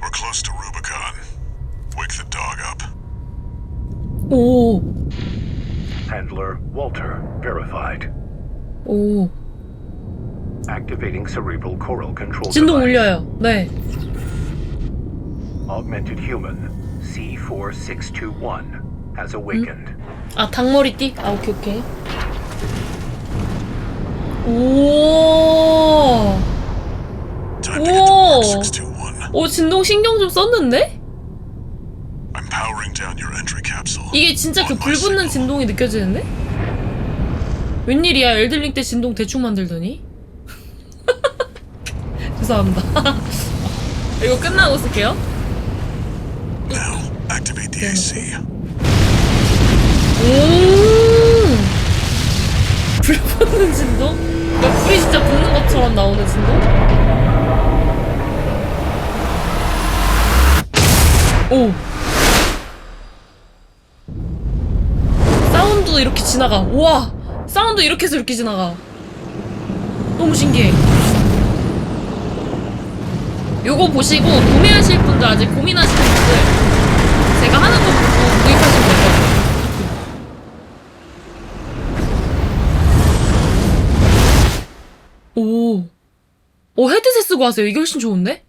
We're close to Rubicon. Wake the dog up. 오, Handler Walter verified. 오. Activating cerebral coral control 진동 device. 울려요. 네. Augmented human C4621 has awakened. 아, 닭머리띠? 아, 오케이, 오케이. 오. Time to get to Mark Whoa. 621. 오, 진동 신경 좀 썼는데? I'm powering down your entry capsule. 이게 진짜 그 On my 불 붙는 signal. 진동이 느껴지는데? 웬일이야, 엘들링 때 진동 대충 만들더니? 죄송합니다. 이거 끝나고 쓸게요. 오! 불 붙는 진동? 그러니까 불이 진짜 붙는 것처럼 나오는 진동? 오! 사운드도 이렇게 지나가. 우와! 사운드 이렇게 해서 이렇게 지나가. 너무 신기해. 요거 보시고 구매하실 분들 아직 고민하시는 오, 헤드셋 쓰고 하세요. 이게 훨씬 좋은데?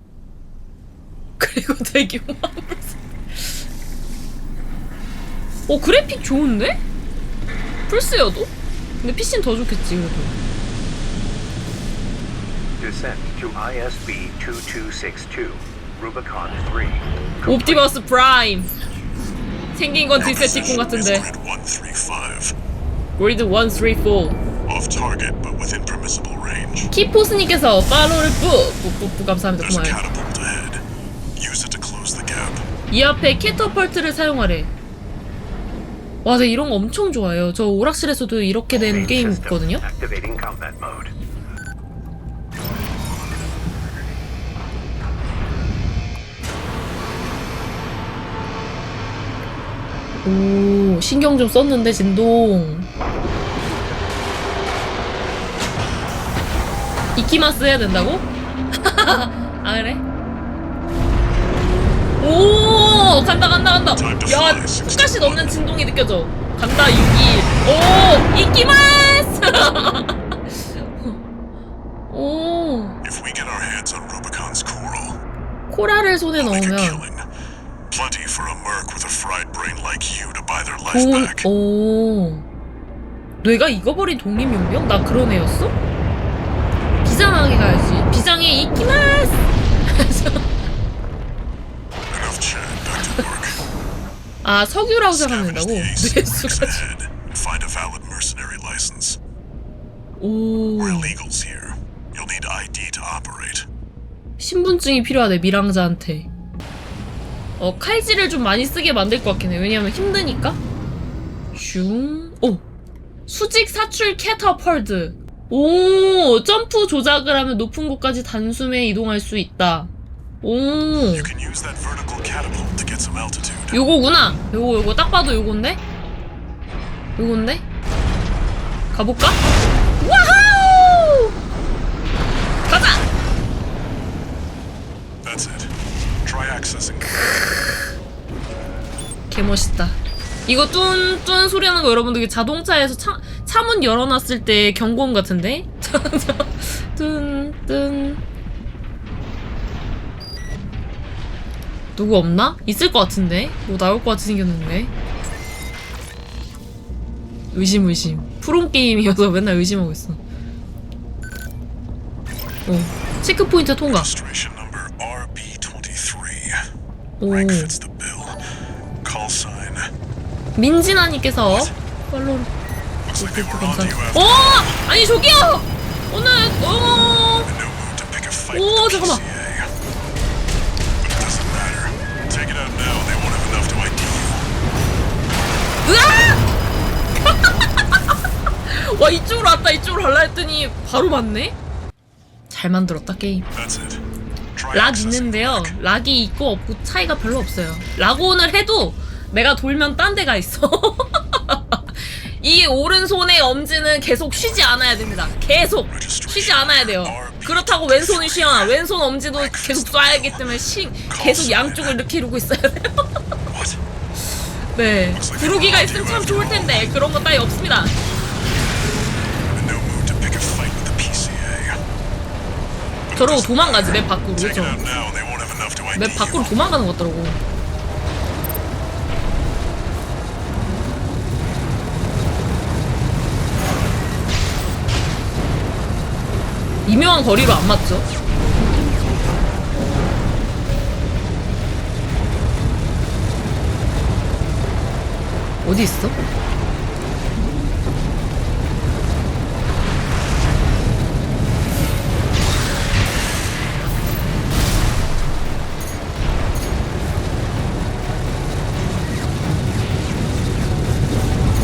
그리고 대규모 오, 그래픽 좋은데? 플스여도? 근데 PC는 더 좋겠지, 그래도. Descent to ISB 2262 Rubicon 3. 옵티머스 프라임. 생긴 건 디세티콘 같은데. is grid 135. 그리드 134. Off target, but within permissible range. 키포스님께서 팔로우를 뿌! 뿌뿌뿌 감사합니다. There's a 고마워요. catapult ahead. Use it to close the gap. 이 앞에 캐터펄트를 사용하래. 와, 나 이런 거 엄청 좋아해요. 저 오락실에서도 이렇게 된 게임 있거든요. Activating combat mode. 오, 신경 좀 썼는데, 진동. 이키마스 해야 된다고? 아, 그래? 오, 간다, 간다, 간다. 야, 똑같이 넘는 진동이 느껴져. 간다, 6기. 오, 이키마스! 오, 코라를 손에 넣으면 돈. 오. 뇌가 익어버린 독립용병? 나 그런 애였어? 비장하게 가야지. 비장에 이키마스! 아, 석유라고 A6 뇌수가. 오. 신분증이 필요하대, 미랑자한테. 어, 칼질을 좀 많이 쓰게 만들 것 같긴 해. 왜냐면 힘드니까. 슝. 오. 수직 사출 캐터펄드. 오, 점프 조작을 하면 높은 곳까지 단숨에 이동할 수 있다. 오. 요거구나. 요거 요거 딱 봐도 요건데. 요건데. 가볼까? 와우! 가자. 개 멋있다. 이거 뚠뚠 소리 하는 거 여러분들 자동차에서 차, 차문 열어놨을 때 경고음 같은데? 뚠뚠 누구 없나? 있을 것 같은데? 뭐 나올 것 같이 생겼는데? 의심 의심 프롬 게임이어서 맨날 의심하고 있어 오 체크포인트 통과 Registration number RB23. 오. 민진아님께서 팔로우 You after. 어 아니 저기요 오늘 어 오, 잠깐만. 와 이쪽으로 왔다 이쪽으로 갈라 했더니 바로 맞네 잘 만들었다 게임. 락 있는데요. 락이 있고 없고 차이가 별로 없어요. 락온을 해도 내가 돌면 딴 데가 있어. 이 오른손의 엄지는 계속 쉬지 않아야 됩니다. 계속 쉬지 않아야 돼요. 그렇다고 왼손이 쉬어나 왼손 엄지도 계속 쏴야 하기 때문에 시, 계속 양쪽을 이렇게 이러고 있어야 돼요. 네. 부르기가 있으면 참 좋을 텐데 그런 거 따위 없습니다. 저러고 도망가지 맵 밖으로 ID 맵. 밖으로 도망가는 것 같더라고. 이명한 거리로 안 맞죠? 어디 있어?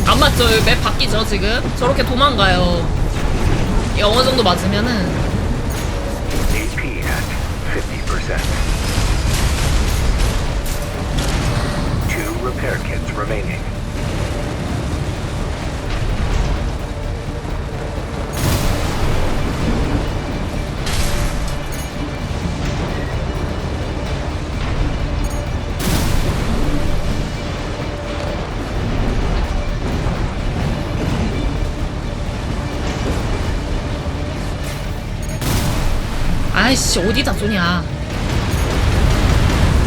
안 맞죠? 맵 바뀌죠 지금? 저렇게 도망가요. 이 어느 정도 맞으면은 아이씨 어디다 쏘냐?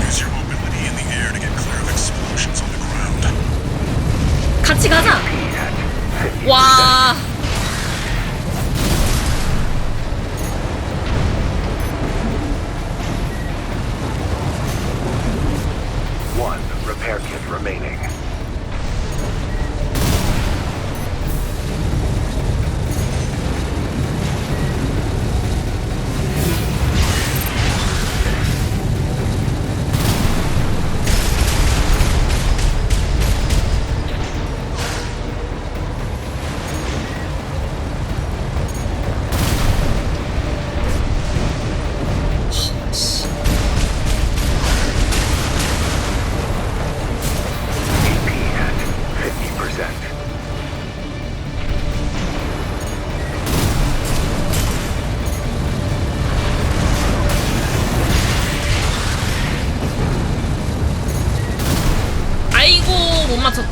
Use your mobility in the air to get clear of explosions on the ground. 같이 가자. AP at 50%. 와. One repair kit remaining.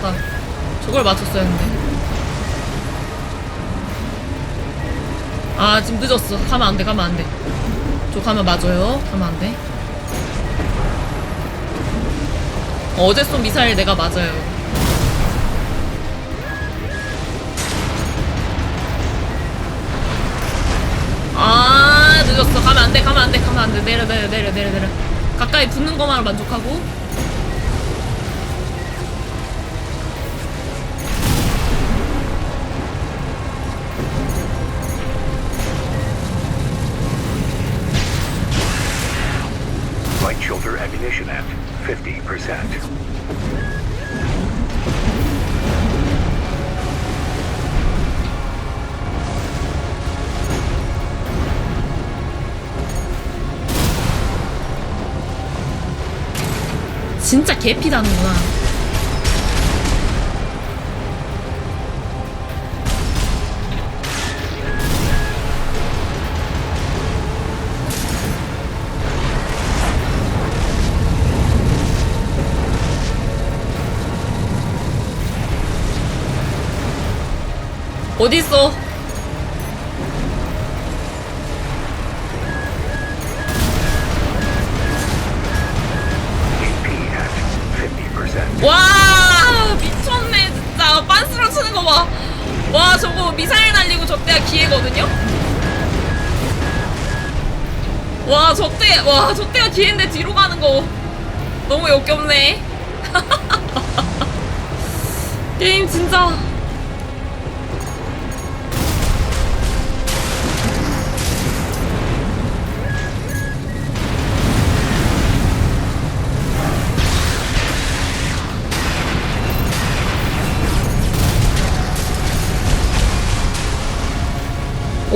못 맞췄다. 저걸 맞췄어야 했는데. 아 지금 늦었어. 가면 안 돼. 가면 안 돼. 저 가면 맞아요. 가면 안 돼. 어제 쏜 미사일 내가 맞아요. 아 늦었어. 가면 안 돼. 가면 안 돼. 가면 안 돼. 내려 내려 내려 내려 내려. 가까이 붙는 것만 만족하고. Shoulder ammunition at 50%. 진짜 개피다는구나. 어딨어? AP at 50%. 와 미쳤네 진짜 빤스랑 치는 거 봐. 와 저거 미사일 날리고 저때가 기회거든요. 와 저때 와 저때가 기회인데 뒤로 가는 거 너무 역겹네. 게임 진짜.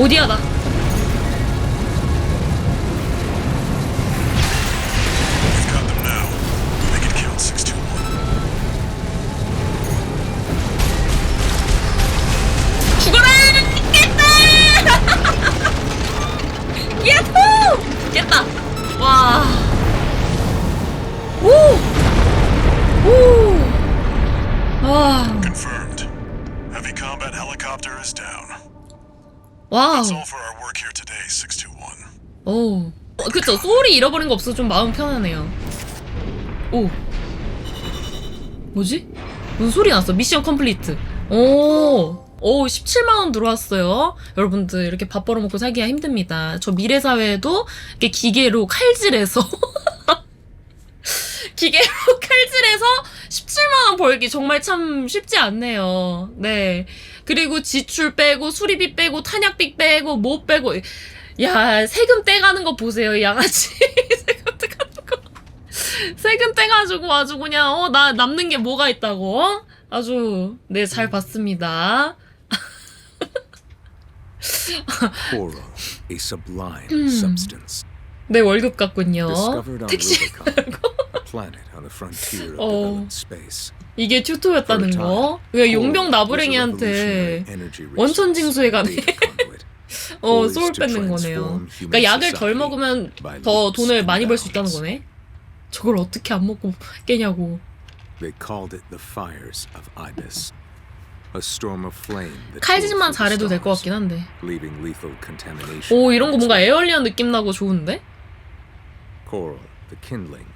나? 오. 어, 그쵸. 소울이 잃어버린 거 없어 좀 마음 편하네요. 오. 뭐지? 무슨 소리 났어? 미션 컴플리트. 오. 오, 17만원 들어왔어요. 여러분들, 이렇게 밥 벌어먹고 살기가 힘듭니다. 저 미래사회에도 이렇게 기계로 칼질해서, 기계로 칼질해서 17만원 벌기 정말 참 쉽지 않네요. 네. 그리고 지출 빼고, 수리비 빼고, 탄약비 빼고, 뭐 빼고. 야, 세금 떼가는 거 보세요, 이 양아치. 세금 떼가는 거. 세금 떼가지고 아주 그냥, 어, 나 남는 게 뭐가 있다고? 어? 아주, 네, 잘 봤습니다. Coral, a sublime substance 네, 월급 같군요. 택시. Planet on the frontier of Oh. developed space. 이게 튜토였다는 거? 왜 용병 나부랭이한테 원천 징수에 가네. 어, 소울 뺏는 거네요. 그러니까 약을 덜 먹으면 더 돈을 많이 벌 수 있다는 거네. 저걸 어떻게 안 먹고 깨냐고. They called it the fires of Ibis. A storm of flame that 칼질만 the 잘해도 될 것 같긴 한데. leaving lethal contamination. 오, 이런 거 뭔가 에얼리언 느낌 나고 좋은데? Coral, the kindling,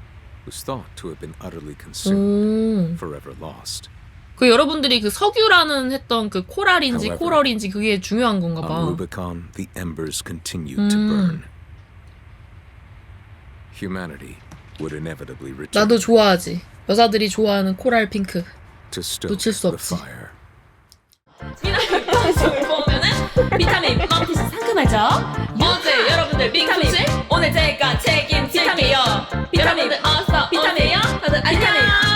was thought to have been utterly consumed, 오. forever lost. 그 여러분들이 그 석유라는 했던 그 코랄인지 However, 코럴인지 그게 중요한 건가 On 봐. Rubicon, the embers continued to Mm. burn. Humanity would inevitably return 나도 좋아하지. 여자들이 좋아하는 코랄 핑크. to stoke 놓칠 수 the 없지. fire. 비타민 방송을 보면은 비타민 맘피스 상큼하죠? 어제 여러분들 비타민 오늘 제가 책임 비타민요. 비타민 어 아니, 아니.